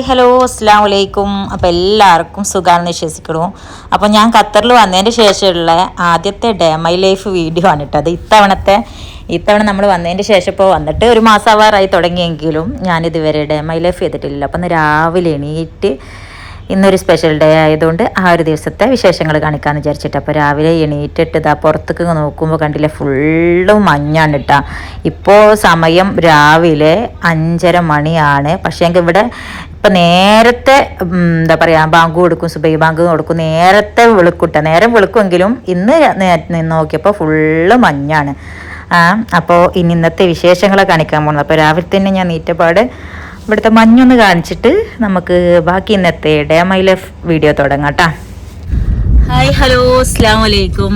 Hi hello അസ്സാം വലൈക്കും അപ്പോൾ എല്ലാവർക്കും സുഖമാണെന്ന് വിശ്വസിക്കണു അപ്പോൾ ഞാൻ ഖത്തറിൽ വന്നതിന് ശേഷമുള്ള ആദ്യത്തെ ഡേ മൈ ലൈഫ് വീഡിയോ ആണ് കേട്ടോ. അത് ഇത്തവണത്തെ ഇത്തവണ നമ്മൾ വന്നതിന് ശേഷം ഇപ്പോൾ വന്നിട്ട് ഒരു മാസാവാറായി തുടങ്ങിയെങ്കിലും ഞാനിതുവരെ ഡേ മൈ ലൈഫ് ചെയ്തിട്ടില്ല. അപ്പം രാവിലെ എണീറ്റ് ഇന്നൊരു സ്പെഷ്യൽ ഡേ ആയതുകൊണ്ട് ആ ഒരു ദിവസത്തെ വിശേഷങ്ങൾ കാണിക്കാമെന്ന് വിചാരിച്ചിട്ട്. അപ്പോൾ രാവിലെ എണീറ്റിട്ട് ഇതാ പുറത്തേക്ക് നോക്കുമ്പോൾ കണ്ടില്ലേ ഫുള്ള് മഞ്ഞാണ് കേട്ടോ ഇപ്പോൾ സമയം രാവിലെ അഞ്ചര മണിയാണ്. പക്ഷേ എങ്കിൽ ഇവിടെ ഇപ്പം നേരത്തെ എന്താ പറയുക ബാങ്ക് കൊടുക്കും സുബൈ ബാങ്ക് കൊടുക്കും നേരത്തെ വിളിക്കൂട്ട. നേരം വിളിക്കുമെങ്കിലും ഇന്ന് നോക്കിയപ്പോൾ ഫുള്ള് മഞ്ഞാണ്. അപ്പോൾ ഇനി ഇന്നത്തെ വിശേഷങ്ങളെ കാണിക്കാൻ പോകുന്നത് അപ്പോൾ രാവിലെ തന്നെ ഞാൻ നീറ്റപ്പാട് ഇവിടുത്തെ മഞ്ഞൊന്ന് കാണിച്ചിട്ട് നമുക്ക് ബാക്കി ഇന്നത്തെ ഡേ മൈ ലൈഫ് വീഡിയോ തുടങ്ങാം ഹായ് ഹലോ അസ്സാം വലൈക്കും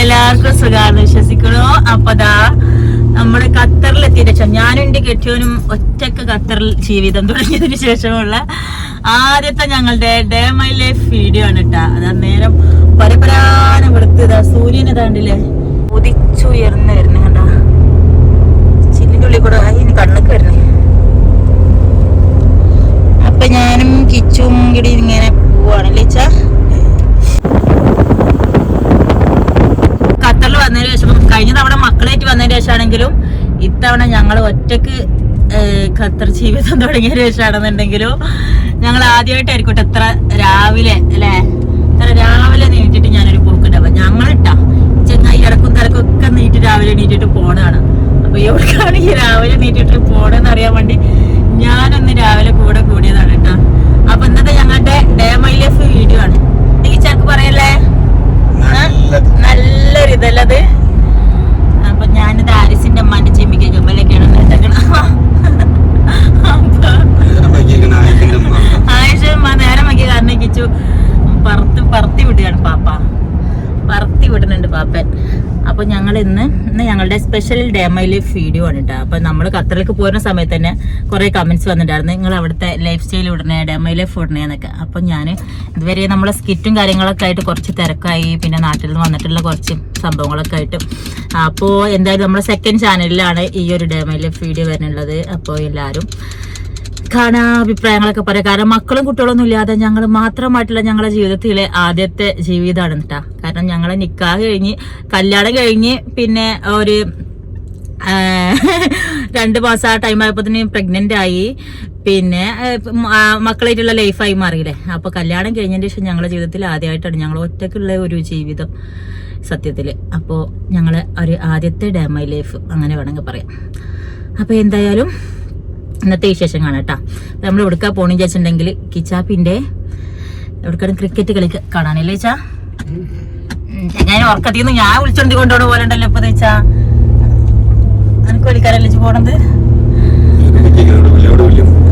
എല്ലാവർക്കും സുഖം വിശ്വസിക്കണോ അപ്പൊ ദാ നമ്മുടെ ഖത്തറിൽ എത്തിയതിനു ശേഷം ഞാനും എന്റെ കെട്ടിയവനും ഒറ്റയ്ക്ക് ഖത്തറിൽ ജീവിതം തുടങ്ങിയതിനു ശേഷമുള്ള ആദ്യത്തെ ഞങ്ങളുടെ ഡേ മൈ ലൈഫ് വീഡിയോ ആണ് കേട്ടാ അതാ നേരം പരപരാന വെളുത്തതാ സൂര്യനെ താണ്ടില്ലേ ഉദിച്ചുയർന്നു വരുന്ന കണ്ടാ? ചില്ലിന്റെ ഉള്ളിൽ കൂടെ അതിന് കണ്ണൊക്കെ വരുന്നേ അപ്പൊ ഞാനും കിച്ചും കൂടി ഇങ്ങനെ പോവാണല്ലേ ചാ ഖത്തറിൽ വന്നതിന് ശേഷം കഴിഞ്ഞ തവണ മക്കളായിട്ട് വന്നതിന് ശേഷമാണെങ്കിലും ഇത്തവണ ഞങ്ങൾ ഒറ്റയ്ക്ക് ഖത്തർ ജീവിതം തുടങ്ങിയ ശേഷമാണെന്നുണ്ടെങ്കിലും ഞങ്ങൾ ആദ്യമായിട്ടായിരിക്കട്ടെ എത്ര രാവിലെ അല്ലേ? എത്ര രാവിലെ നീട്ടിട്ട് ഞാനൊരു പോക്കുണ്ടാവും ഞങ്ങളിട്ടാ. ചെങ്ങായി ഇടക്കും തിരക്കും ഒക്കെ നീട്ടി രാവിലെ നീട്ടിട്ട് പോണാണ് അപ്പൊ എവിടെക്കാണ് ഈ രാവിലെ നീട്ടിട്ട് പോണെന്ന് അറിയാൻ വേണ്ടി ഞാനൊന്ന് രാവിലെ കൂടെ കൂടിയതാണ് കേട്ടോ. അപ്പൊ ഇന്നത്തെ ഞങ്ങളുടെ ഡേ മൈ ലൈഫ് വീഡിയോ ആണ്. ടീച്ചർക്ക് പറയല്ലേ? നല്ലൊരു ഇതല്ലത് അപ്പൊ ഞാനിത് ആരിസിന്റെ അമ്മാന്റെ ചെമ്മിക്ക് കമ്മലൊക്കെയാണ് ഇട്ടേക്കണ ആയിഷ നേരം വയ്ക്കിയ കാരണം കിച്ചു പറത്ത് പറത്തി വിടുകയാണ് പാപ്പ. പറത്തി വിടുന്നുണ്ട് പാപ്പൻ. അപ്പൊ ഞങ്ങൾ ഇന്ന് ഇന്ന് ഞങ്ങളുടെ special day my life video ആണ് കേട്ടോ അപ്പൊ നമ്മൾ ഖത്തറിലേക്ക് പോരുന്ന സമയത്ത് തന്നെ കുറെ കമന്റ്സ് വന്നിട്ടുണ്ടായിരുന്നു. നിങ്ങൾ അവിടുത്തെ ലൈഫ് സ്റ്റൈൽ ഉടനെ ഡേ മൈ ലൈഫ് ഉടനെ എന്നൊക്കെ. അപ്പൊ ഞാൻ ഇതുവരെ നമ്മളെ സ്കിറ്റും കാര്യങ്ങളൊക്കെ ആയിട്ട് കുറച്ച് തിരക്കായി. പിന്നെ നാട്ടിൽ നിന്ന് വന്നിട്ടുള്ള കുറച്ച് സംഭവങ്ങളൊക്കെ ആയിട്ട്. അപ്പോൾ എന്തായാലും നമ്മുടെ സെക്കൻഡ് ചാനലിലാണ് ഈ ഒരു ഡേ മൈ ലൈഫ് വീഡിയോ വരുന്നുള്ളത് അപ്പോൾ എല്ലാവരും കാണാ അഭിപ്രായങ്ങളൊക്കെ പറയാം. കാരണം മക്കളും കുട്ടികളൊന്നും ഇല്ലാതെ ഞങ്ങൾ മാത്രമായിട്ടുള്ള ഞങ്ങളുടെ ജീവിതത്തിലെ ആദ്യത്തെ ജീവിതമാണ് കേട്ടാ കാരണം ഞങ്ങളെ നിക്കാഹ് കഴിഞ്ഞ് കല്യാണം കഴിഞ്ഞ് പിന്നെ ഒരു രണ്ട് മാസം ആ ടൈം ആയപ്പോഴത്തേന് പ്രഗ്നന്റ് ആയി. പിന്നെ മക്കളായിട്ടുള്ള ലൈഫായി മാറിയില്ലേ. അപ്പൊ കല്യാണം കഴിഞ്ഞതിന് ശേഷം ഞങ്ങളുടെ ജീവിതത്തിൽ ആദ്യമായിട്ടാണ് ഞങ്ങൾ ഒറ്റക്കുള്ള ഒരു ജീവിതം സത്യത്തിൽ. അപ്പോൾ ഞങ്ങൾ ഒരു ആദ്യത്തെ ഡാമൈ ലൈഫ് അങ്ങനെ വേണമെങ്കിൽ പറയാം. അപ്പോൾ എന്തായാലും ഇന്നത്തെ വിശേഷം കാണാം കേട്ടോ. നമ്മൾ എവിടുക്കാ പോണെന്ന് വിചാരിച്ചിട്ടുണ്ടെങ്കിൽ കിച്ചാപ്പിന്റെ എവിടുക്കാണ് ക്രിക്കറ്റ് കളി കാണാനല്ലേ ചാ? ഞാൻ ഉറക്കത്തിൽ നിന്ന് ഞാൻ വിളിച്ചോണ്ടി കൊണ്ടോണ പോലെ ഉണ്ടല്ലോ ഇപ്പൊ വെച്ചാ എനിക്ക് കളിക്കാരല്ലേ പോണത്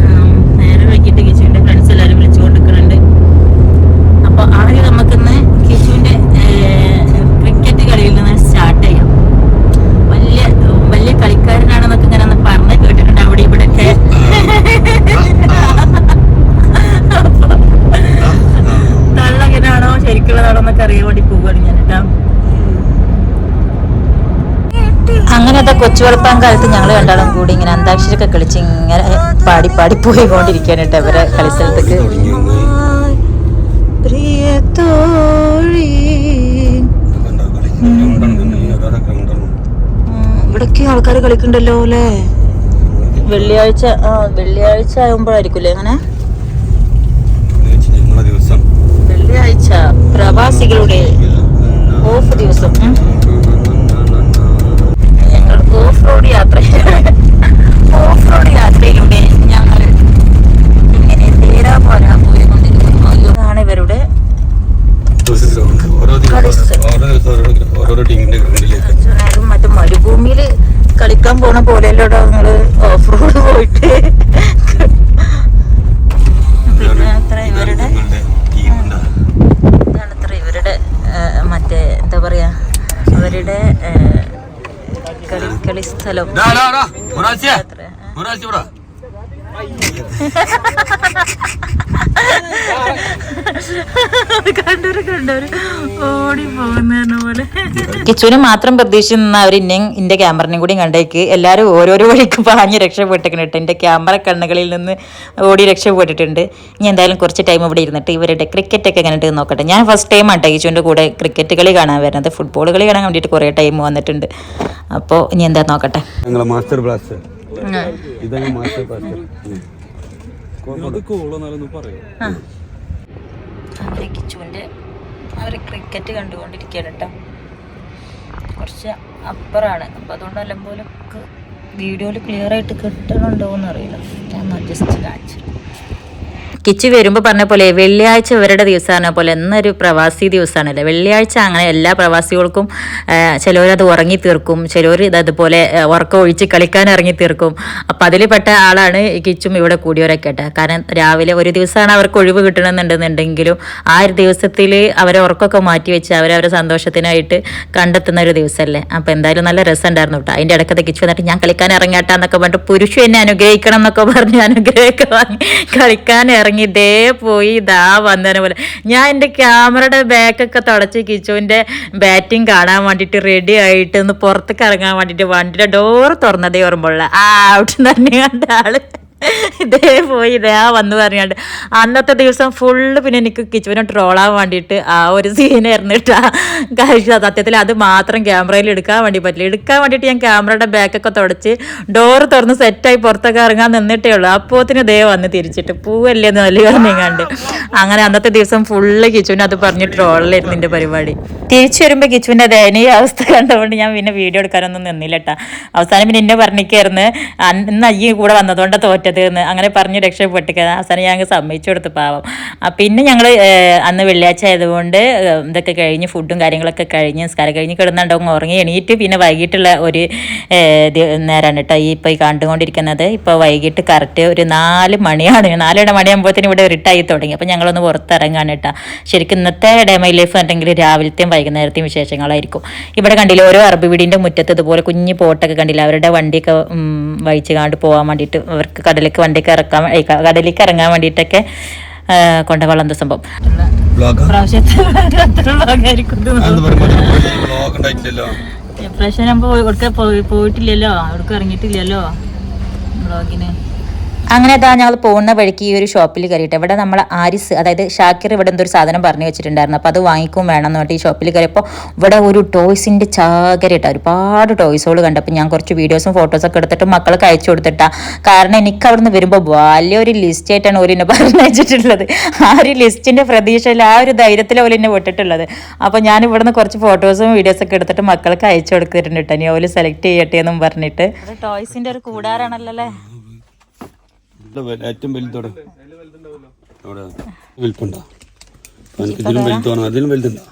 ഉം, നേരെ വൈകിട്ട് കിച്ചുവിന്റെ ഫ്രണ്ട്സ് എല്ലാരും വിളിച്ചു കൊണ്ടിരിക്കുന്നുണ്ട് അപ്പൊ ആദ്യം നമുക്കിന്ന് കിച്ചുവിന്റെ ക്രിക്കറ്റ് കളിയിൽ നിന്ന് സ്റ്റാർട്ട് ചെയ്യാം വലിയ വലിയ കളിക്കാരനാണെന്നൊക്കെ ഇങ്ങനെ ഒന്ന് പറഞ്ഞ് കേട്ടിട്ടുണ്ട് അവിടെ ഇവിടെ ഒക്കെ തള്ളകിനാണോ അറിയാൻ വേണ്ടി പോവുകയാണ് ഞാൻ കേട്ടോ അങ്ങനത്തെ കാലത്ത് ഞങ്ങൾ രണ്ടാളും കൂടി ഇങ്ങനെ അന്താക്ഷരൊക്കെ കളിച്ച് ഇങ്ങനെ പാടി പാടി പോയിക്കൊണ്ടിരിക്കാൻ കേട്ടോ ഇവരെ കളിസ്ഥലത്തേക്ക് ഇവിടൊക്കെ ആൾക്കാർ കളിക്കണ്ടല്ലോ അല്ലേ വെള്ളിയാഴ്ച വെള്ളിയാഴ്ച ആകുമ്പോഴായിരിക്കും അല്ലേ അങ്ങനെ? കളി ഒരാഴ്ച അത്ര കണ്ടൊരു കണ്ടവര്. ഓടി പോകുന്ന പോലെ. കിച്ചുവിനെ മാത്രം പ്രതീക്ഷിച്ച് നിന്ന അവർ ഇന്നെയും എന്റെ ക്യാമറനെയും കൂടി കണ്ടേക്ക്. എല്ലാവരും ഓരോരോ വഴിക്ക് പാഞ്ഞ് രക്ഷപ്പെട്ടിട്ടുണ്ട് എന്റെ ക്യാമറ കണ്ണുകളിൽ നിന്ന് ഓടി രക്ഷപ്പെട്ടിട്ടുണ്ട്. ഞാൻ എന്തായാലും കുറച്ച് ടൈം ഇവിടെ ഇരുന്നിട്ട് ഇവരുടെ ക്രിക്കറ്റ് ഒക്കെ എങ്ങനെ നോക്കട്ടെ. ഞാൻ ഫസ്റ്റ് ടൈം ആണ് കിച്ചുവിന്റെ കൂടെ ക്രിക്കറ്റ് കളി കാണാൻ വരുന്നത്. ഫുട്ബോൾ കളി കാണാൻ വേണ്ടിയിട്ട് കുറേ ടൈം വന്നിട്ടുണ്ട്. അപ്പോൾ ഇനി എന്താ നോക്കട്ടെ. മാസ്റ്റർ ബ്ലാസ്റ്റർ ഇതാണ് മാസ്റ്റർ ബ്ലാസ്റ്റർ അവരെ കിച്ചുവിന്റെ അവർ ക്രിക്കറ്റ് കണ്ടുകൊണ്ടിരിക്കുകയാണ് കേട്ടോ. കുറച്ച് അപ്പറാണ്. അപ്പം അതുകൊണ്ട് അല്ലെങ്കിൽ വീഡിയോയിൽ ക്ലിയർ ആയിട്ട് കിട്ടണുണ്ടോ എന്ന് അറിയില്ല ഞാൻ അഡ്ജസ്റ്റ് കാണിച്ചു കിച്ചു വരുമ്പോൾ പറഞ്ഞ പോലെ വെള്ളിയാഴ്ച ഇവരുടെ ദിവസമാണ് പോലെ എന്നൊരു പ്രവാസി ദിവസമാണല്ലേ? വെള്ളിയാഴ്ച അങ്ങനെ എല്ലാ പ്രവാസികൾക്കും ചിലവരത് ഉറങ്ങി തീർക്കും ചിലവർ ഇത് അതുപോലെ ഉറക്കം ഒഴിച്ച് കളിക്കാൻ ഇറങ്ങി തീർക്കും. അപ്പം അതിൽ പെട്ട ആളാണ് കിച്ചും ഇവിടെ കൂടിയവരൊക്കെ കേട്ടോ. കാരണം രാവിലെ ഒരു ദിവസമാണ് അവർക്ക് ഒഴിവ് കിട്ടണമെന്നുണ്ടെന്നുണ്ടെങ്കിലും ആ ഒരു ദിവസത്തിൽ അവരെ ഉറക്കമൊക്കെ മാറ്റി വെച്ച് അവരവരെ സന്തോഷത്തിനായിട്ട് കണ്ടെത്തുന്ന ഒരു ദിവസമല്ലേ? അപ്പം എന്തായാലും നല്ല രസമുണ്ടായിരുന്നു കേട്ടോ. അതിന്റെ ഇടയ്ക്കത്തെ കിച്ചു വന്നിട്ട് ഞാൻ കളിക്കാൻ ഇറങ്ങാട്ടാന്നൊക്കെ പറഞ്ഞിട്ട് പുരുഷ എന്നെ അനുഗ്രഹിക്കണം എന്നൊക്കെ പറഞ്ഞ് അനുഗ്രഹമൊക്കെ വാങ്ങി കളിക്കാൻ ഇറങ്ങി ഇതേ പോയി ഇതാ വന്നതിനെ പോലെ. ഞാൻ എന്റെ ക്യാമറയുടെ ബാക്കൊക്കെ തുടച്ച് കിച്ചുവിന്റെ ബാറ്റിംഗ് കാണാൻ വേണ്ടിയിട്ട് റെഡി ആയിട്ട് ഒന്ന് പുറത്തേക്ക് ഇറങ്ങാൻ വേണ്ടിയിട്ട് വണ്ടിയുടെ ഡോർ തുറന്നതേ ഓർമ്മയുള്ള. ആ ഔട്ട് തന്നെ കണ്ട ആൾ. ഇതേ പോയി ഇതേ വന്ന് പറഞ്ഞാണ്ട്. അന്നത്തെ ദിവസം ഫുള്ള് പിന്നെ എനിക്ക് കിച്ചുവിനെ ട്രോളാൻ വേണ്ടിയിട്ട് ആ ഒരു സീനായിരുന്നു കേട്ടാ കഴിച്ച സത്യത്തിൽ അത് മാത്രം ക്യാമറയിൽ എടുക്കാൻ വേണ്ടി പറ്റില്ല. എടുക്കാൻ വേണ്ടിയിട്ട് ഞാൻ ക്യാമറയുടെ ബാക്കൊക്കെ തുടച്ച് ഡോറ് തുറന്ന് സെറ്റായി പുറത്തൊക്കെ ഇറങ്ങാൻ നിന്നിട്ടേ ഉള്ളൂ. അപ്പോത്തിന് ദേ വന്ന് തിരിച്ചിട്ട് പൂവല്ലേ എന്ന് വലിയ പറഞ്ഞിങ്ങാണ്ട് അങ്ങനെ അന്നത്തെ ദിവസം ഫുള്ള് കിച്ചുവിനെ അത് പറഞ്ഞ് ട്രോളിലായിരുന്നു എന്റെ പരിപാടി. തിരിച്ചു വരുമ്പോൾ കിച്ചുവിന്റെ ദയനീയ അവസ്ഥ കണ്ടുകൊണ്ട് ഞാൻ പിന്നെ വീഡിയോ എടുക്കാനൊന്നും നിന്നില്ല കേട്ടാ അവസാനം പിന്നെ എന്നെ പറഞ്ഞിക്കായിരുന്നു അന്ന് അയ്യ കൂടെ വന്നതുകൊണ്ട് തോറ്റത് എന്ന് അങ്ങനെ പറഞ്ഞ് രക്ഷപ്പെട്ടിക്ക അവസാനം ഞങ്ങൾക്ക് സമ്മതിച്ചു കൊടുത്തു പാവം. പിന്നെ ഞങ്ങൾ അന്ന് വെള്ളിയാഴ്ച ആയതുകൊണ്ട് ഇതൊക്കെ കഴിഞ്ഞ് ഫുഡും കാര്യങ്ങളൊക്കെ കഴിഞ്ഞ് നിസ്കാരം കഴിഞ്ഞ് കിടന്നുണ്ടാവും ഉറങ്ങി എണീറ്റ് പിന്നെ വൈകിട്ടുള്ള ഒരു നേരമാണ് കേട്ടോ ഈ ഇപ്പോൾ ഈ കണ്ടുകൊണ്ടിരിക്കുന്നത്. ഇപ്പോൾ വൈകിട്ട് കറക്റ്റ് ഒരു നാല് മണിയാണ്. നാലര മണിയാകുമ്പോഴത്തേനും ഇവിടെ റിട്ടായി തുടങ്ങി. അപ്പോൾ ഞങ്ങളൊന്ന് പുറത്തിറങ്ങാണ് കേട്ടോ. ശരിക്കും ഇന്നത്തെ ഡേമൈ ലൈഫ് ഉണ്ടെങ്കിൽ രാവിലത്തെയും വൈകുന്നേരത്തെയും വിശേഷങ്ങളായിരിക്കും. ഇവിടെ കണ്ടില്ല ഓരോ അറബി വീടിന്റെ മുറ്റത്ത് ഇതുപോലെ കുഞ്ഞു പോട്ടൊക്കെ കണ്ടില്ല? അവരുടെ വണ്ടിയൊക്കെ വഹിച്ച് കാണ്ട് പോകാൻ വേണ്ടിയിട്ട് അവർക്ക് കടലിലേക്ക് വണ്ടിക്ക് ഇറക്കാൻ കടലിലേക്ക് ഇറങ്ങാൻ വേണ്ടിട്ടൊക്കെ കൊണ്ട കൊണ്ടുപോകാൻ സംഭവം. നമ്മൾ പോയിട്ടില്ലല്ലോ. അവിടെ ഇറങ്ങിയിട്ടില്ലല്ലോ. വ്ളോഗിന് അങ്ങനെ അതാ ഞങ്ങൾ പോകുന്ന വഴിക്ക് ഈ ഒരു ഷോപ്പിൽ കയറിയിട്ട് ഇവിടെ നമ്മൾ ആരിസ് അതായത് ഷാക്കിർ ഇവിടെ എന്തോ ഒരു സാധനം പറഞ്ഞു വെച്ചിട്ടുണ്ടായിരുന്നു. അപ്പോൾ അത് വാങ്ങിക്കും വേണം എന്ന് പറഞ്ഞിട്ട് ഈ ഷോപ്പിൽ കയറിയപ്പോൾ ഇവിടെ ഒരു ടോയ്സിന്റെ ചാകരയിട്ട ഒരുപാട് ടോയ്സുകൾ കണ്ടപ്പോൾ ഞാൻ കുറച്ച് വീഡിയോസും ഫോട്ടോസൊക്കെ എടുത്തിട്ട് മക്കൾക്ക് അയച്ചു കൊടുത്തിട്ടാ. കാരണം എനിക്ക് അവിടെ നിന്ന് വരുമ്പോൾ വലിയൊരു ലിസ്റ്റ് ആയിട്ടാണ് ഒരു പറഞ്ഞു വെച്ചിട്ടുള്ളത്. ആ ഒരു ലിസ്റ്റിന്റെ പ്രതീക്ഷയിൽ ആ ഒരു ധൈര്യത്തിൽ എന്നെ വിട്ടിട്ടുള്ളത്. അപ്പോൾ ഞാൻ ഇവിടെ നിന്ന് കുറച്ച് ഫോട്ടോസും വീഡിയോസൊക്കെ എടുത്തിട്ട് മക്കൾക്ക് അയച്ചു കൊടുത്തിട്ടുണ്ട് കേട്ടോ. ഇനി ഓൽ സെലക്ട് ചെയ്യട്ടെ എന്നും പറഞ്ഞിട്ട്. ടോയ്സിന്റെ ഒരു കൂടാറാണല്ലോ അല്ലേ? ഏറ്റവും വലുതോടെ. അവിടെ വലുപ്പുണ്ടോ? എനിക്ക് ഇതിലും വലുത് അതിലും വലുതുണ്ടോ?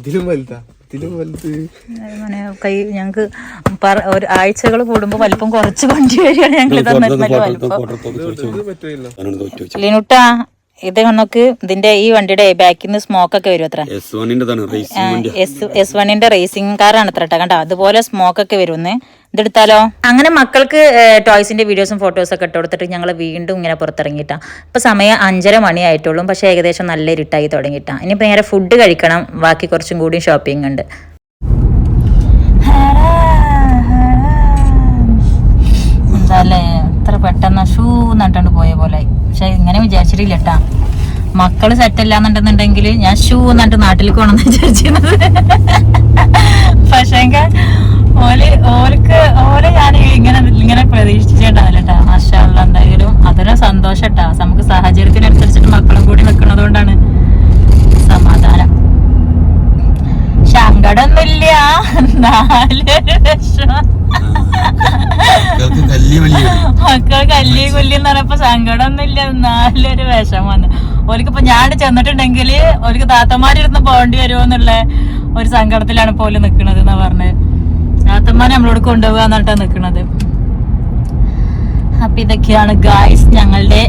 ഇതിലും വലുതാ. ഇതിലും വലുത്. അങ്ങനെ കൈ ഞങ്ങൾക്ക് ഒരു ആഴ്ചകൾ കൂടുമ്പോ വലിപ്പം കുറച്ച് കൊണ്ടു വരികയാണ് ഞങ്ങൾ ലിനുട്ടാ ഇത് നമുക്ക് ഇതിന്റെ ഈ വണ്ടിയുടെ ബാക്കിൽ നിന്ന് സ്മോക്ക് ഒക്കെ വരും അത്ര. എസ് വണ്ണിന്റെ റേസിംഗ് കാറാണ് അത്ര കേട്ടോ അതുപോലെ സ്മോക്ക് ഒക്കെ വരുമെന്ന് ഇതെടുത്താലോ? അങ്ങനെ മക്കൾക്ക് ടോയ്സിന്റെ വീഡിയോസും ഫോട്ടോസും ഒക്കെ ഇട്ട് കൊടുത്തിട്ട് ഞങ്ങൾ വീണ്ടും ഇങ്ങനെ പുറത്തിറങ്ങിയിട്ടാ. ഇപ്പൊ സമയം അഞ്ചര മണി ആയിട്ടുള്ളൂ പക്ഷേ ഏകദേശം നല്ല ഇരുട്ടായി തുടങ്ങിയിട്ടാ. ഇനിയിപ്പോ നേരെ ഫുഡ് കഴിക്കണം ബാക്കി കുറച്ചും കൂടി ഷോപ്പിംഗ് ഉണ്ട്. എന്താല്ലേ എത്ര പെട്ടെന്ന് ഷൂ നട്ടാണ്ട് പോയ പോലെ പക്ഷെ ഇങ്ങനെ വിചാരിച്ചിട്ടില്ല കേട്ടാ മക്കൾ സെറ്റ് അല്ലാന്നുണ്ടെന്നുണ്ടെങ്കിൽ ഞാൻ ഷൂ നട്ട് നാട്ടിൽ പോകണമെന്ന് വിചാരിച്ചിരുന്നത്. പക്ഷേ ഓൽ ഓർക്ക് ഓൽ ഞാൻ ഇങ്ങനെ ഇങ്ങനെ പ്രതീക്ഷിച്ചിട്ടുണ്ടാവില്ല കേട്ടാ മാഷാള്ള എന്തായാലും അതൊരു സന്തോഷം കേട്ടാ നമുക്ക് സാഹചര്യത്തിനനുസരിച്ചിട്ട് മക്കളും കൂടി സമാധാനം. സങ്കടമൊന്നുമില്ല മക്കൾ കല്ലി കൊല്ലി എന്ന് പറഞ്ഞപ്പോ സങ്കടമൊന്നുമില്ല നല്ലൊരു വിഷം വന്നു. ഓലിക്കിപ്പോ ഞാൻ ചെന്നിട്ടുണ്ടെങ്കിൽ ഓലിക്ക് താത്തമാരിരുന്ന് പോകേണ്ടി വരുമോ എന്നുള്ള ഒരു സങ്കടത്തിലാണ് പോലും നിക്കണത് എന്നാ പറഞ്ഞത് താത്തമാരെ നമ്മളോട് കൊണ്ടുപോകാൻ എന്നിട്ടാ നിക്കണത്. അപ്പൊ ഇതൊക്കെയാണ് ഗായ്സ് ഞങ്ങളുടെ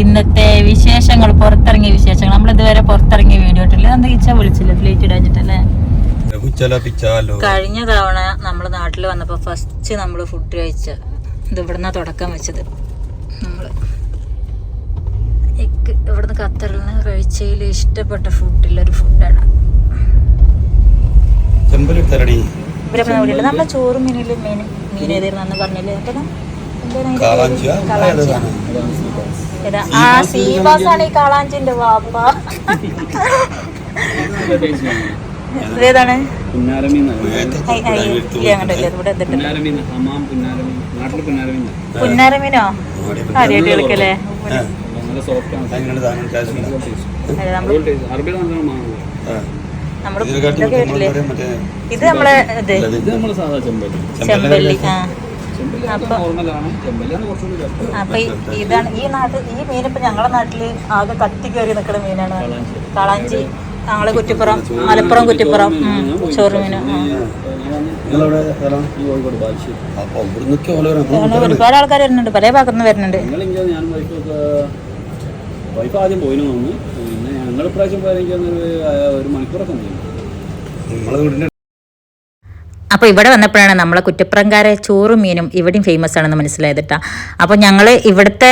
ഇന്നത്തെ വിശേഷങ്ങൾ. പുറത്തിറങ്ങിയ വിശേഷങ്ങൾ. നമ്മൾ ഇതുവരെ പുറത്തിറങ്ങിയ വീഡിയോ ഇട്ടില്ല എന്താ ഇച്ച വിളിച്ചില്ല? ഫ്ലീറ്റ് ഇടാഞ്ഞിട്ടല്ലേ കഴിഞ്ഞ തവണ നമ്മൾ നാട്ടിൽ വന്നപ്പോൾ ഫസ്റ്റ് നമ്മൾ ഫുഡ് കഴിച്ച ഇത് ഇവിടുന്ന് തുടക്കം വെച്ചത്. നമ്മൾ ഇവിടുന്ന് ഖത്തറിൽ നിന്ന് കഴിച്ച ആഴ്ചയിൽ ഇഷ്ടപ്പെട്ട ഫുഡിലൊരു ഫുഡാണ് ചെമ്പലിട്ടരടി. ഇവരപ്പം ഇവിടെ നമ്മളെ ചോറും മീനിലും മീൻ മീൻ ഏതായിരുന്നു പറഞ്ഞില്ലേ? അപ്പം? ഏതാണ്? ആ സീബാസ് ആണ് ഈ കാളാഞ്ചിന്റെ വാപ്പ. ഇതിട്ടുണ്ട്. പുന്നാരമീനോ ആദ്യമായിട്ട് കളിക്കല്ലേ നമ്മൾ മറ്റേ മറ്റേ ഇത് നമ്മളെ ഇത്. ചെമ്പല്ലി. ആ. അപ്പൊ ഇതാണ് ഈ നാട്ടിൽ ഈ മീൻ ഇപ്പൊ ഞങ്ങളെ നാട്ടിൽ ആകെ കത്തി കയറി നിൽക്കുന്ന മീനാണ്. കളാഞ്ചി. ഞങ്ങളെ കുറ്റിപ്പുറം മലപ്പുറം കുറ്റിപ്പുറം ചോറ് ഓരോ ഒരുപാട് ആൾക്കാർ വരുന്നുണ്ട് പല ഭാഗത്തുനിന്ന് വരുന്നുണ്ട്. വൈഫ് ആദ്യം പോയിന് തോന്നുന്നു. പിന്നെ ഞങ്ങൾ ഇപ്രാവശ്യം പോയെങ്കിൽ ഒരു മണിക്കൂറൊക്കെ ഉണ്ട് വീടിന്റെ അപ്പോൾ ഇവിടെ വന്നപ്പോഴാണ് നമ്മളെ കുറ്റപ്രങ്കാര ചോറും മീനും ഇവിടെയും ഫേമസ് ആണെന്ന് മനസ്സിലായത് കേട്ടോ അപ്പോൾ ഞങ്ങൾ ഇവിടുത്തെ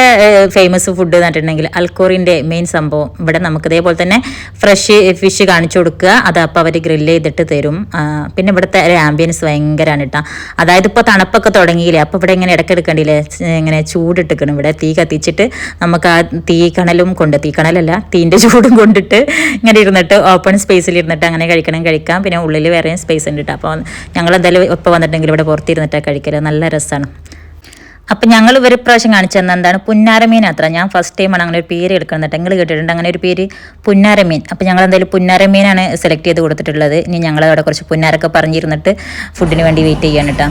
ഫേമസ് ഫുഡ് എന്ന് പറഞ്ഞിട്ടുണ്ടെങ്കിൽ അൽക്കോറിന്റെ മെയിൻ സംഭവം ഇവിടെ നമുക്ക് ഇതേപോലെ തന്നെ ഫ്രഷ് ഫിഷ് കാണിച്ചു കൊടുക്കുക. അത് അപ്പോൾ അവർ ഗ്രില്ല് ചെയ്തിട്ട് തരും. പിന്നെ ഇവിടുത്തെ ഒരു ആംബിയൻസ് ഭയങ്കരമാണ് കേട്ടോ അതായത് ഇപ്പോൾ തണുപ്പൊക്കെ തുടങ്ങിയില്ലേ അപ്പോൾ ഇവിടെ ഇങ്ങനെ ഇടയ്ക്കെടുക്കണ്ടില്ലേ ഇങ്ങനെ ചൂടിട്ടിക്കണം ഇവിടെ തീ കത്തിച്ചിട്ട് നമുക്ക് ആ തീ കണലും കൊണ്ട് തീ കണലല്ല തീന്റെ ചൂടും കൊണ്ടിട്ട് ഇങ്ങനെ ഇരുന്നിട്ട് ഓപ്പൺ സ്പേസിൽ ഇരുന്നിട്ട് അങ്ങനെ കഴിക്കണം കഴിക്കാം. പിന്നെ ഉള്ളിൽ വേറെയും സ്പേസ് ഉണ്ട് കേട്ടോ അപ്പോൾ ഞങ്ങൾ എന്തായാലും ഇപ്പോൾ വന്നിട്ടുണ്ടെങ്കിൽ ഇവിടെ പുറത്തിരുന്നിട്ടാണ് കഴിക്കൽ. നല്ല രസമാണ് അപ്പം ഞങ്ങൾ ഒരു പ്രാവശ്യം കാണിച്ചു തന്ന എന്താണ് പുന്നാരമീൻ അത്ര. ഞാൻ ഫസ്റ്റ് ടൈമാണ് അങ്ങനെ ഒരു പേര് എടുക്കുന്നത് നിങ്ങൾ കേട്ടിട്ടുണ്ട്. അങ്ങനെ ഒരു പേര് പുന്നാരമീൻ. അപ്പം ഞങ്ങൾ എന്തായാലും പുന്നാരമീനാണ് സെലക്ട് ചെയ്ത് കൊടുത്തിട്ടുള്ളത്. ഇനി ഞങ്ങൾ അവിടെ കുറച്ച് പുന്നാരൊക്കെ പറഞ്ഞിരുന്നിട്ട് ഫുഡിന് വേണ്ടി വെയിറ്റ് ചെയ്യാൻ കേട്ടോ.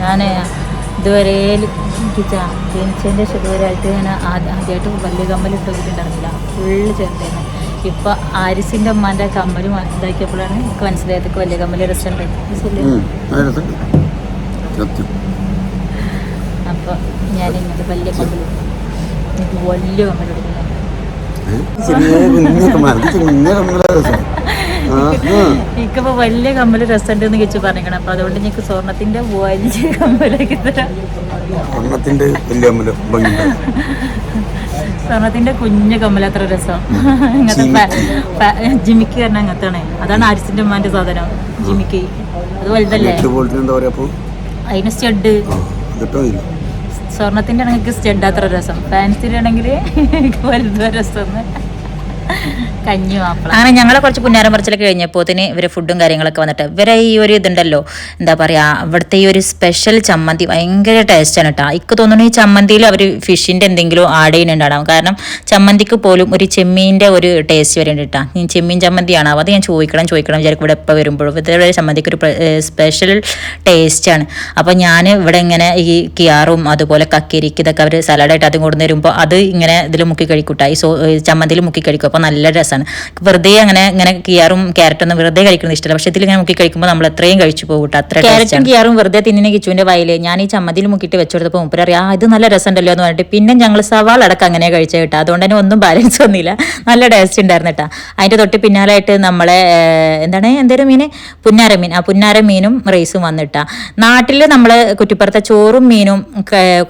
ഞാൻ ഇതുവരെ ജനിച്ചതിന്റെ ഇതുവരെയായിട്ട് ഞാൻ ആദ്യമായിട്ട് വലിയ കമ്മൽ ഇട്ടിട്ടുണ്ടായിരുന്നില്ല ഫുള്ള് ചേർത്തായിരുന്നു ഇപ്പം ആരിസിന്റെ അമ്മാന്റെ കമ്മൽ ഇതാക്കിയപ്പോഴാണ് എനിക്ക് മനസ്സിലായത് വലിയ കമ്മൽ റെസ്റ്റോറന്റ് അപ്പൊ അപ്പോൾ ഞാൻ ഇങ്ങനത്തെ വലിയ കമ്മൽ എനിക്ക് വലിയ കമ്മൽ എനിക്കിപ്പോ കമ്മല. ആ. വലിയ കമ്മൽ രസമുണ്ട് എന്ന് വെച്ച് പറഞ്ഞിരിക്കണം. അപ്പൊ അതുകൊണ്ട് എനിക്ക് സ്വർണത്തിന്റെ വലിയ കമ്മലാക്കി തരാം. സ്വർണത്തിന്റെ വലിയ കമ്മൽ സ്വർണത്തിന്റെ കുഞ്ഞു കമ്മൽ അത്ര രസം. ജിമിക്ക്. കാരണം അങ്ങനത്താണ് അതാണ് ആരിസിന്റെ ഉമ്മാന്റെ സാധനം ജിമിക്ക്. അത് വലുതല്ലേ? അതിന് സ്റ്റഡ്. സ്വർണത്തിന്റെ ആണെങ്കിൽ സ്റ്റഡ് അത്ര രസം. ഫാൻസിന്റെ ആണെങ്കിൽ വലുത് രസം. അങ്ങനെ ഞങ്ങളെ കുറച്ച് പുന്നാരം പറിച്ചിലൊക്കെ കഴിഞ്ഞപ്പോത്തിന് ഇവർ ഫുഡും കാര്യങ്ങളൊക്കെ വന്നിട്ട് ഇവരെ ഈ ഒരു ഇതുണ്ടല്ലോ എന്താ പറയാ ഇവിടുത്തെ ഈ ഒരു സ്പെഷ്യൽ ചമ്മന്തി ഭയങ്കര ടേസ്റ്റാണ് കേട്ടോ എനിക്ക് തോന്നുന്നു ഈ ചമ്മന്തിയിൽ അവർ ഫിഷിന്റെ എന്തെങ്കിലും ആഡ് ചെയ്യുന്നുണ്ടാവും. കാരണം ചമ്മന്തിക്ക് പോലും ഒരു ചെമ്മീന്റെ ഒരു ടേസ്റ്റ് വരുന്നുണ്ട് കേട്ടോ ഈ ചെമ്മീൻ ചമ്മന്തിയാണ്? അത് ഞാൻ ചോദിക്കണം ചോദിക്കണം വിചാരിക്കും ഇവിടെ എപ്പോൾ വരുമ്പോഴും. ഇവിടെ ചമ്മന്തിക്ക് ഒരു സ്പെഷ്യൽ ടേസ്റ്റ് ആണ്. അപ്പോൾ ഞാൻ ഇവിടെ ഇങ്ങനെ ഈ കിയാറും അതുപോലെ കക്കിരിക്ക് ഇതൊക്കെ അവർ സലാഡായിട്ട് അതും കൊണ്ടുവന്ന് വരുമ്പോൾ അത് ഇങ്ങനെ ഇതിൽ മുക്കി കഴിക്കൂട്ടാ ഈ സോ ചമ്മന്തിയിൽ മുക്കി കഴിക്കും. നല്ല രസമാണ് വെറുതെ അങ്ങനെ ഇങ്ങനെ കിയാറും ക്യാരറ്റൊന്നും വെറുതെ കഴിക്കുന്നത് ഇഷ്ടമല്ല പക്ഷേ ഇതിൽ ഇങ്ങനെ മുക്കി കഴിക്കുമ്പോൾ നമ്മൾ എത്രയും കഴിച്ചു പോകും അത്ര ക്യാരറ്റും കിയാറും വെറുതെ തിന്നിനെ കിച്ചുവിന്റെ വയലേ ഞാൻ ഈ ചമ്മതിയിൽ മുക്കിയിട്ട് വെച്ചെടുത്തപ്പോൾ മുപ്പര അറിയാം ഇത് നല്ല രസമുണ്ടല്ലോ എന്ന് പറഞ്ഞിട്ട് പിന്നെ ഞങ്ങൾ സവാൾ അടക്കം അങ്ങനെ കഴിച്ച കേട്ടോ. അതുകൊണ്ട് തന്നെ ഒന്നും ബാലൻസ് ഒന്നുമില്ല നല്ല ടേസ്റ്റ് ഉണ്ടായിരുന്നു കേട്ടോ. അതിന്റെ തൊട്ട് പിന്നാലായിട്ട് നമ്മളെ എന്താണ് എന്തേലും മീൻ പുന്നാര മീൻ. ആ പുന്നാര മീനും റൈസും വന്നിട്ടാ നാട്ടിൽ നമ്മൾ കുറ്റിപ്പുറത്തെ ചോറും മീനും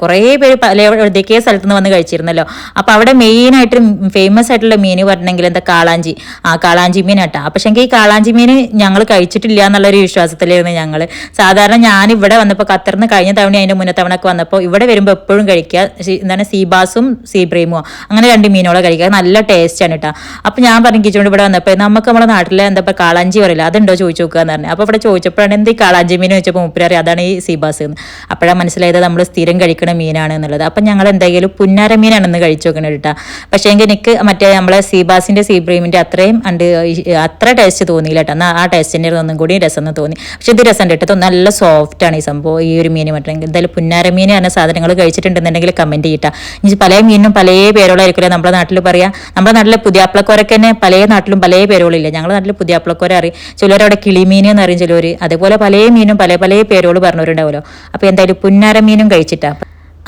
കുറേ പേര് പല ഏതൊക്കെ സ്ഥലത്ത് നിന്ന് വന്ന് കഴിച്ചിരുന്നല്ലോ. അപ്പോൾ അവിടെ മെയിനായിട്ട് ഫേമസ് ആയിട്ടുള്ള മീൻ പറഞ്ഞെങ്കിൽ എന്താ കാളാഞ്ചി? ആ കാളാഞ്ചി മീൻ കേട്ടോ. പക്ഷേ ഈ കാളാഞ്ചി മീൻ ഞങ്ങൾ കഴിച്ചിട്ടില്ല എന്നുള്ളൊരു വിശ്വാസത്തിലായിരുന്നു ഞങ്ങൾ സാധാരണ ഞാൻ ഇവിടെ വന്നപ്പോൾ ഖത്തറിന് കഴിഞ്ഞ തവണ അതിന്റെ മുന്നേ തവണ ഒക്കെ വന്നപ്പോൾ ഇവിടെ വരുമ്പോൾ എപ്പോഴും കഴിക്കുക. സി- എന്താണ് സീബാസും സീബ്രീമോ അങ്ങനെ രണ്ട് മീനുകളെ കഴിക്കുക. നല്ല ടേസ്റ്റാണ് കേട്ടോ. അപ്പോൾ ഞാൻ പറഞ്ഞു കിച്ചുകൊണ്ട് ഇവിടെ വന്നപ്പോൾ നമുക്ക് നമ്മുടെ നാട്ടിലെ എന്താ പറയുക കാളാഞ്ചി പറയില്ല? അതുണ്ടോ ചോദിച്ചു നോക്കുക എന്ന് പറഞ്ഞു. അപ്പോൾ ഇവിടെ ചോദിച്ചപ്പോഴാണ് എന്ത് ഈ കാളാഞ്ചി മീൻ? വെച്ചപ്പോൾ മുപ്പരറി അതാണ് ഈ സീബാസ് എന്ന്. അപ്പോഴാണ് മനസ്സിലായത് നമ്മൾ സ്ഥിരം കഴിക്കുന്ന മീനാണ് എന്നുള്ളത്. അപ്പം ഞങ്ങൾ എന്തെങ്കിലും പുന്നാര മീനാണെന്ന് കഴിച്ചു നോക്കണം കേട്ടോ. പക്ഷേ എനിക്ക് മറ്റേ നമ്മളെ സീബാസിന്റെ സീബ്രീമിന്റെ അത്രയും അണ്ട് അത്ര ടേസ്റ്റ് തോന്നിയില്ല കേട്ടോ. എന്നാൽ ആ ടേസ്റ്റിന്റെ ഒന്നും കൂടി രസം എന്ന് തോന്നി. പക്ഷെ ഇത് രസം കേട്ടോ. നല്ല സോഫ്റ്റ് ആണ് ഈ സംഭവം ഈ ഒരു മീൻ മറ്റേ എന്തായാലും പുന്നാര മീൻ എന്ന സാധനങ്ങൾ കഴിച്ചിട്ടുണ്ടെന്നുണ്ടെങ്കിൽ കമന്റ് ചെയ്യട്ടാ. ഇനി പല മീനും പല പേരുകളായിരിക്കില്ല നമ്മുടെ നാട്ടിൽ പറയാം. നമ്മുടെ നാട്ടിലെ പുതിയാപ്ലക്കോരൊക്കെ തന്നെ പല നാട്ടിലും പല പേരുകളില്ല. ഞങ്ങളുടെ നാട്ടിൽ പുതിയാപ്ലക്കോര അറിയും. ചിലരവിടെ കിളിമീൻ എന്ന് അറിയും ചിലവർ അതേപോലെ പല മീനും പല പല പേരുകൾ പറഞ്ഞവരുണ്ടാവുമല്ലോ. അപ്പോൾ എന്തായാലും പുന്നാര മീനും കഴിച്ചിട്ടാ.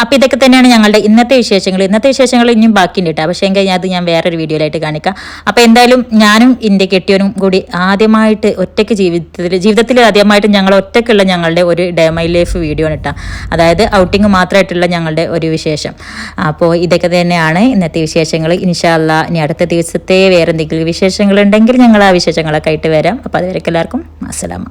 അപ്പോൾ ഇതൊക്കെ തന്നെയാണ് ഞങ്ങളുടെ ഇന്നത്തെ വിശേഷങ്ങൾ. ഇന്നത്തെ വിശേഷങ്ങൾ ഇനിയും ബാക്കിയുണ്ട് കേട്ടോ. പക്ഷേ എങ്കിൽ അത് ഞാൻ വേറൊരു വീഡിയോയിലായിട്ട് കാണിക്കാം. അപ്പോൾ എന്തായാലും ഞാനും എന്റെ കെട്ടിയവനും കൂടി ആദ്യമായിട്ട് ഒറ്റയ്ക്ക് ജീവിതത്തിൽ ജീവിതത്തിൽ ആദ്യമായിട്ട് ഞങ്ങൾ ഒറ്റയ്ക്കുള്ള ഞങ്ങളുടെ ഒരു ഡേ മൈ ലൈഫ് വീഡിയോ ആണ് കേട്ടോ. അതായത് ഔട്ടിങ് മാത്രമായിട്ടുള്ള ഞങ്ങളുടെ ഒരു വിശേഷം. അപ്പോൾ ഇതൊക്കെ തന്നെയാണ് ഇന്നത്തെ വിശേഷങ്ങൾ. ഇൻഷാല്ല ഇനി അടുത്ത ദിവസത്തെ വേറെ എന്തെങ്കിലും വിശേഷങ്ങളുണ്ടെങ്കിൽ ഞങ്ങൾ ആ വിശേഷങ്ങളൊക്കെ ആയിട്ട് വരാം. അപ്പോൾ അതുവരെ എല്ലാവർക്കും അസ്സലാമ